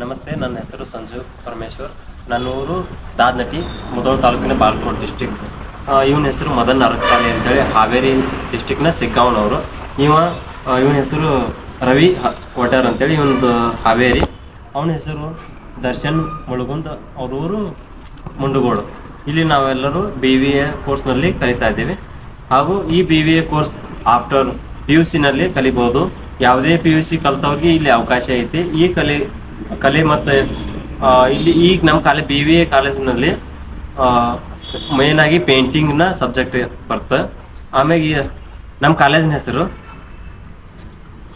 ನನ್ನ ಹೆಸರು ಸಂಜು ಪರಮೇಶ್ವರ್. ನನ್ನ ಊರು ದಾದ್ನಟಿ ಮುದೋಳ ತಾಲೂಕಿನ ಬಾಲ್ಕೋಟ್ ಡಿಸ್ಟಿಕ್ ಇವನ ಹೆಸರು ಮದನ್ ಅರಕ್ಸಾಲೆ ಅಂತೇಳಿ ಹಾವೇರಿ ಡಿಸ್ಟಿಕ್ನ ಸಿಗ್ಗಾಂವ್ನವರು. ಇವ ಇವನ ಹೆಸರು ರವಿ ಒಡ್ಯಾರ್ ಅಂತೇಳಿ ಇವನದು ಹಾವೇರಿ. ಅವನ ಹೆಸರು ದರ್ಶನ್ ಮುಳುಗುಂದ್ ಅವ್ರ ಊರು ಮುಂಡಗೋಡು ಇಲ್ಲಿ ನಾವೆಲ್ಲರೂ ಬಿ ವಿ ಎ ಕೋರ್ಸ್ನಲ್ಲಿ ಕಲಿತಾ ಇದ್ದೀವಿ. ಹಾಗೂ ಈ B V A course after P U ಸಿನಲ್ಲಿ ಕಲಿಬೋದು. ಯಾವುದೇ ಪಿ ಯು ಸಿ ಕಲಿತವ್ರಿಗೆ ಇಲ್ಲಿ ಅವಕಾಶ ಐತಿ. ಈ ಕಲೆ ಕಲೆ ಮತ್ತು ಇಲ್ಲಿ ಈಗ ನಮ್ಮ ಕಾಲೇಜ್ ಬಿ ವಿ ಎ ಕಾಲೇಜಿನಲ್ಲಿ ಮೇನ್ ಆಗಿ ಪೇಂಟಿಂಗ್ನ ಸಬ್ಜೆಕ್ಟ್ ಬರ್ತ. ಆಮ್ಯಾಗ ನಮ್ಮ ಕಾಲೇಜಿನ ಹೆಸರು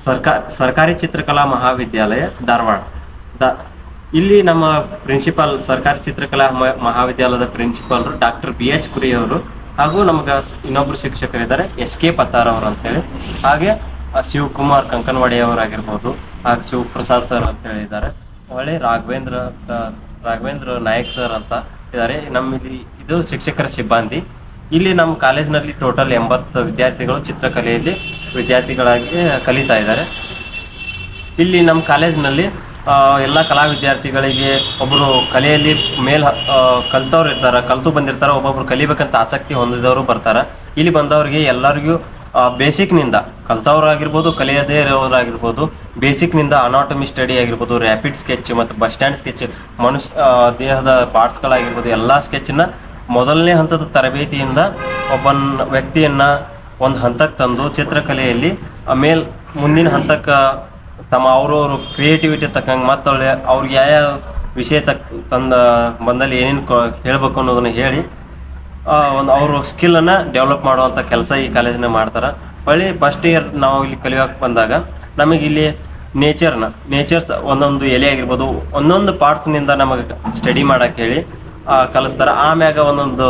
ಸರ್ಕಾರ ಸರ್ಕಾರಿ ಚಿತ್ರಕಲಾ ಮಹಾವಿದ್ಯಾಲಯ ಧಾರವಾಡ. ದ, ಇಲ್ಲಿ ನಮ್ಮ ಪ್ರಿನ್ಸಿಪಾಲ್ ಸರ್ಕಾರಿ ಚಿತ್ರಕಲಾ ಮಹಾವಿದ್ಯಾಲಯದ ಪ್ರಿನ್ಸಿಪಾಲ್ರು ಡಾಕ್ಟರ್ ಬಿ ಎಚ್ ಕುರಿ ಅವರು ಹಾಗೂ ನಮ್ಗೆ ಇನ್ನೊಬ್ರು ಶಿಕ್ಷಕರಿದ್ದಾರೆ ಎಸ್ ಕೆ ಪತ್ತಾರ್ ಅವರು ಅಂತೇಳಿ. ಹಾಗೆ ಶಿವಕುಮಾರ್ ಕಂಕನವಾಡಿ ಅವರಾಗಿರ್ಬೋದು, ಹಾಗೆ ಶಿವಪ್ರಸಾದ್ ಸರ್ ಅಂತ ಹೇಳಿದ್ದಾರೆ ಹೊಳೆ ರಾಘವೇಂದ್ರ ರಾಘವೇಂದ್ರ ನಾಯಕ್ ಸರ್ ಅಂತ ಇದ್ದಾರೆ ನಮ್ಮ ಇಲ್ಲಿ ಇದು ಶಿಕ್ಷಕರ ಸಿಬ್ಬಂದಿ. ಇಲ್ಲಿ ನಮ್ಮ ಕಾಲೇಜಿನಲ್ಲಿ ಟೋಟಲ್ ಎಂಬತ್ತು ವಿದ್ಯಾರ್ಥಿಗಳು ಚಿತ್ರಕಲೆಯಲ್ಲಿ ವಿದ್ಯಾರ್ಥಿಗಳಾಗಿ ಕಲಿತಾ ಇದ್ದಾರೆ. ಇಲ್ಲಿ ನಮ್ಮ ಕಾಲೇಜಿನಲ್ಲಿ ಎಲ್ಲ ಕಲಾ ವಿದ್ಯಾರ್ಥಿಗಳಿಗೆ ಒಬ್ಬರು ಕಲೆಯಲ್ಲಿ ಮೇಲ್ ಕಲ್ತವ್ರು ಇರ್ತಾರೆ, ಕಲ್ತು ಬಂದಿರ್ತಾರೆ, ಒಬ್ಬೊಬ್ರು ಕಲಿಬೇಕಂತ ಆಸಕ್ತಿ ಹೊಂದಿದವರು ಬರ್ತಾರೆ. ಇಲ್ಲಿ ಬಂದವರಿಗೆ ಎಲ್ಲರಿಗೂ ಬೇಸಿಕ್ನಿಂದ ಕಲ್ತವ್ರಾಗಿರ್ಬೋದು ಕಲಿಯದೇ ಇರೋರಾಗಿರ್ಬೋದು ಬೇಸಿಕ್ನಿಂದ ಅನಾಟಮಿ ಸ್ಟಡಿ ಆಗಿರ್ಬೋದು, ರ್ಯಾಪಿಡ್ ಸ್ಕೆಚ್ ಮತ್ತು ಬಸ್ ಸ್ಟ್ಯಾಂಡ್ ಸ್ಕೆಚ್, ಮನುಷ್ಯ ದೇಹದ ಪಾರ್ಟ್ಸ್ಗಳಾಗಿರ್ಬೋದು, ಎಲ್ಲ ಸ್ಕೆಚ್ನ ಮೊದಲನೇ ಹಂತದ ತರಬೇತಿಯಿಂದ ಒಬ್ಬನ ವ್ಯಕ್ತಿಯನ್ನ ಒಂದು ಹಂತಕ್ಕೆ ತಂದು ಚಿತ್ರಕಲೆಯಲ್ಲಿ ಆಮೇಲೆ ಮುಂದಿನ ಹಂತಕ್ಕೆ ತಮ್ಮ ಅವ್ರವ್ರ ಕ್ರಿಯೇಟಿವಿಟಿ ತಕ್ಕಂಗೆ ಮತ್ತೊಳ್ಳೆ ಅವ್ರಿಗೆ ಯಾವ ವಿಷಯ ತಕ್, ತಂದ, ಬಂದಲ್ಲಿ ಏನೇನು ಹೇಳ್ಬೇಕು ಅನ್ನೋದನ್ನು ಹೇಳಿ ಒಂದು ಅವ್ರ ಸ್ಕಿಲ್ಲನ್ನು ಡೆವಲಪ್ ಮಾಡುವಂಥ ಕೆಲಸ ಈ ಕಾಲೇಜಿನ ಮಾಡ್ತಾರೆ. ಹೊಳ್ಳಿ ಫಸ್ಟ್ ಇಯರ್ ನಾವು ಇಲ್ಲಿ ಕಲಿಯೋಕೆ ಬಂದಾಗ ನಮಗೆ ಇಲ್ಲಿ ನೇಚರ್ನ ನೇಚರ್ಸ್ ಒಂದೊಂದು ಎಲೆ ಆಗಿರ್ಬೋದು, ಒಂದೊಂದು ಪಾರ್ಟ್ಸ್ನಿಂದ ನಮಗೆ ಸ್ಟಡಿ ಮಾಡಕ್ಕೆ ಹೇಳಿ ಕಲಿಸ್ತಾರ. ಆಮ್ಯಾಗ ಒಂದೊಂದು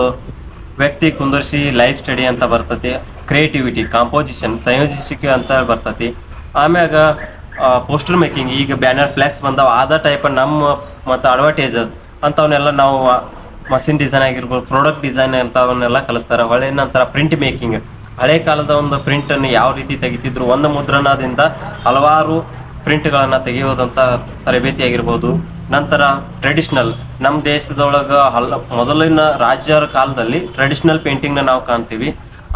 ವ್ಯಕ್ತಿ ಕುಂದರ್ಸಿ ಲೈಫ್ ಸ್ಟಡಿ ಅಂತ ಬರ್ತತಿ ಕ್ರಿಯೇಟಿವಿಟಿ ಕಾಂಪೋಸಿಷನ್ ಸಂಯೋಜಿಸಿಕೆ ಅಂತ ಬರ್ತತಿ. ಆಮ್ಯಾಗ ಪೋಸ್ಟರ್ ಮೇಕಿಂಗ್ ಈಗ ಬ್ಯಾನರ್ ಫ್ಲೆಕ್ಸ್ ಬಂದಾವ. ಆದ ಟೈಪ್ ನಮ್ಮ ಮತ್ತು ಅಡ್ವರ್ಟೈಸಸ್ ಅಂಥವನ್ನೆಲ್ಲ ನಾವು ಮಷಿನ್ ಡಿಸೈನ್ ಆಗಿರ್ಬೋದು ಪ್ರಾಡಕ್ಟ್ ಡಿಸೈನ್ ಅಂತವನ್ನೆಲ್ಲ ಕಲಿಸ್ತಾರೆ. ಹೊಳೆ ನಂತರ ಪ್ರಿಂಟ್ ಮೇಕಿಂಗ್ ಹಳೆ ಕಾಲದ ಒಂದು ಪ್ರಿಂಟ್ ಅನ್ನು ಯಾವ ರೀತಿ ತೆಗಿತಿದ್ರು, ಒಂದು ಮುದ್ರಣದಿಂದ ಹಲವಾರು ಪ್ರಿಂಟ್ಗಳನ್ನ ತೆಗೆಯೋದಂಥ ತರಬೇತಿ ಆಗಿರ್ಬೋದು. ನಂತರ ಟ್ರೆಡಿಷನಲ್ ನಮ್ಮ ದೇಶದೊಳಗ ಹಲ, ಮೊದಲಿನ ರಾಜ್ಯರ ಕಾಲದಲ್ಲಿ ಟ್ರೆಡಿಷನಲ್ ಪೇಂಟಿಂಗ್ನ ನಾವು ಕಾಣ್ತೀವಿ.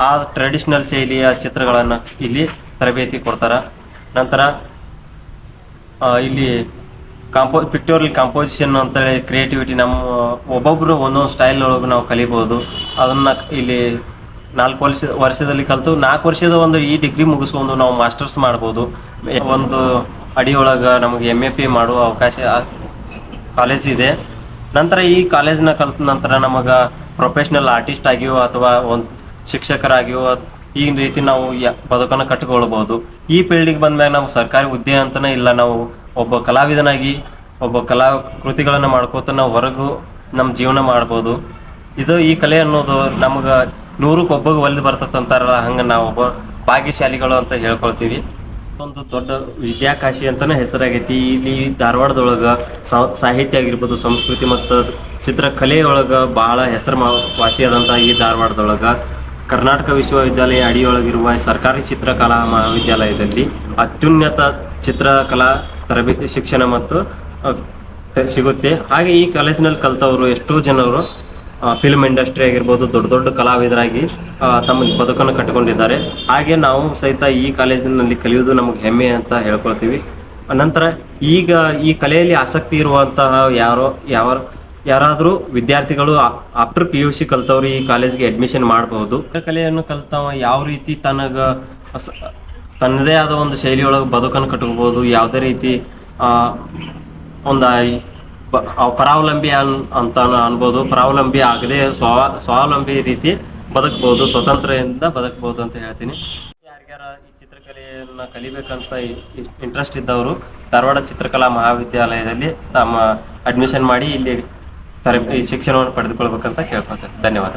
ಆ ಟ್ರೆಡಿಷನಲ್ ಶೈಲಿಯ ಚಿತ್ರಗಳನ್ನು ಇಲ್ಲಿ ತರಬೇತಿ ಕೊಡ್ತಾರ. ನಂತರ ಇಲ್ಲಿ ಕಾಂಪೋ ಪಿಕ್ಟೋರಿಯಲ್ ಕಾಂಪೋಸಿಷನ್ ಅಂತೇಳಿ ಕ್ರಿಯೇಟಿವಿಟಿ ನಮ್ಮ ಒಬ್ಬೊಬ್ರು ಒಂದೊಂದು ಸ್ಟೈಲ್ ಒಳಗೆ ನಾವು ಕಲಿಬೋದು. ಅದನ್ನ ಇಲ್ಲಿ ನಾಲ್ಕು ವರ್ಷ, ವರ್ಷದಲ್ಲಿ ಕಲಿತು ನಾಲ್ಕು ವರ್ಷದ ಒಂದು ಈ ಡಿಗ್ರಿ ಮುಗಿಸ್ಕೊಂಡು ನಾವು ಮಾಸ್ಟರ್ಸ್ ಮಾಡ್ಬೋದು. ಒಂದು ಅಡಿಯೊಳಗೆ ನಮಗೆ ಎಂ ಎ ಪಿ ಮಾಡುವ ಅವಕಾಶ ಕಾಲೇಜ್ ಇದೆ. ನಂತರ ಈ ಕಾಲೇಜ್ನ ಕಲ್ತ ನಂತರ ನಮಗೆ ಪ್ರೊಫೆಷ್ನಲ್ ಆರ್ಟಿಸ್ಟ್ ಆಗಿಯೋ ಅಥವಾ ಒಂದು ಶಿಕ್ಷಕರಾಗಿಯೋ ಈ ರೀತಿ ನಾವು ಬದುಕನ್ನು ಕಟ್ಟಿಕೊಳ್ಬೋದು ಈ ಫೀಲ್ಡಿಗೆ ಮೇಲೆ ನಾವು ಸರ್ಕಾರಿ ಹುದ್ದೆ ಅಂತಲೇ ಇಲ್ಲ. ನಾವು ಒಬ್ಬ ಕಲಾವಿದನಾಗಿ, ಒಬ್ಬ ಕಲಾ ಕೃತಿಗಳನ್ನು ಮಾಡ್ಕೋತ ನಾವು ಹೊರಗೂ ನಮ್ಮ ಜೀವನ ಮಾಡ್ಬೋದು. ಇದು ಈ ಕಲೆ ಅನ್ನೋದು ನಮ್ಗೆ ನೂರಕ್ಕೆ ಒಬ್ಬಗೆ ಒಲ್ದು ಬರ್ತದಂತಾರಲ್ಲ ಹಂಗೆ ನಾವು ಒಬ್ಬ ಭಾಗ್ಯಶಾಲಿಗಳು ಅಂತ ಹೇಳ್ಕೊಳ್ತೀವಿ. ಒಂದು ದೊಡ್ಡ ವಿದ್ಯಾಕಾಶಿ ಅಂತಾನೆ ಹೆಸರಾಗೈತಿ. ಇಲ್ಲಿ ಧಾರವಾಡದೊಳಗೆ ಸಾಹಿತ್ಯ ಆಗಿರ್ಬೋದು, ಸಂಸ್ಕೃತಿ ಮತ್ತು ಚಿತ್ರಕಲೆಯೊಳಗ ಬಹಳ ಹೆಸರು ವಾಸಿಯಾದಂಥ ಈ ಧಾರವಾಡದೊಳಗ. ಕರ್ನಾಟಕ ವಿಶ್ವವಿದ್ಯಾಲಯ ಅಡಿಯೊಳಗಿರುವ ಸರ್ಕಾರಿ ಚಿತ್ರಕಲಾ ಮಹಾವಿದ್ಯಾಲಯದಲ್ಲಿ ಅತ್ಯುನ್ನತ ಚಿತ್ರಕಲಾ ತರಬೇತಿ ಶಿಕ್ಷಣ ಮತ್ತು ಸಿಗುತ್ತೆ. ಹಾಗೆ ಈ ಕಾಲೇಜಿನಲ್ಲಿ ಕಲ್ತವರು ಎಷ್ಟೋ ಜನರು ಫಿಲ್ಮ್ ಇಂಡಸ್ಟ್ರಿ ಆಗಿರ್ಬೋದು, ದೊಡ್ಡ ದೊಡ್ಡ ಕಲಾವಿದರಾಗಿ ತಮ್ಮ ಬದುಕನ್ನು ಕಟ್ಟಿಕೊಂಡಿದ್ದಾರೆ. ಹಾಗೆ ನಾವು ಸಹಿತ ಈ ಕಾಲೇಜಿನಲ್ಲಿ ಕಲಿಯುವುದು ನಮಗೆ ಹೆಮ್ಮೆ ಅಂತ ಹೇಳ್ಕೊಳ್ತೀವಿ. ನಂತರ ಈಗ ಈ ಕಲೆಯಲ್ಲಿ ಆಸಕ್ತಿ ಇರುವಂತಹ ಯಾರೋ ಯಾವ ಯಾರಾದರೂ ವಿದ್ಯಾರ್ಥಿಗಳು ಆಫ್ಟರ್ ಪಿ ಯು ಸಿ ಕಲ್ತವ್ರು ಈ ಕಾಲೇಜ್ಗೆ ಅಡ್ಮಿಷನ್ ಮಾಡಬಹುದು ಕಲೆಯನ್ನು ಕಲ್ತವ ಯಾವ ರೀತಿ ತನಗ ತನ್ನದೇ ಆದ ಒಂದು ಶೈಲಿಯೊಳಗೆ ಬದುಕನ್ನು ಕಟ್ಕೋಬಹುದು ಯಾವುದೇ ರೀತಿ ಒಂದು ಪರಾವಲಂಬಿ ಅನ್, ಅಂತ ಅನ್ಬೋದು. ಪರಾವಲಂಬಿ ಆಗದೆ ಸ್ವ, ಸ್ವಾವಲಂಬಿ ರೀತಿ ಬದುಕಬಹುದು ಸ್ವತಂತ್ರದಿಂದ ಬದುಕಬಹುದು ಅಂತ ಹೇಳ್ತೀನಿ. ಯಾರ್ಯಾರ ಈ ಚಿತ್ರಕಲೆಯನ್ನು ಕಲಿಬೇಕಂತ ಇಂಟ್ರೆಸ್ಟ್ ಇದ್ದವರು, ಧಾರವಾಡ ಚಿತ್ರಕಲಾ ಮಹಾವಿದ್ಯಾಲಯದಲ್ಲಿ ತಮ್ಮ ಅಡ್ಮಿಷನ್ ಮಾಡಿ ಇಲ್ಲಿ ತರ ಈ ಶಿಕ್ಷಣವನ್ನು ಪಡೆದುಕೊಳ್ಬೇಕಂತ ಕೇಳ್ಕೊತೇನೆ ಧನ್ಯವಾದ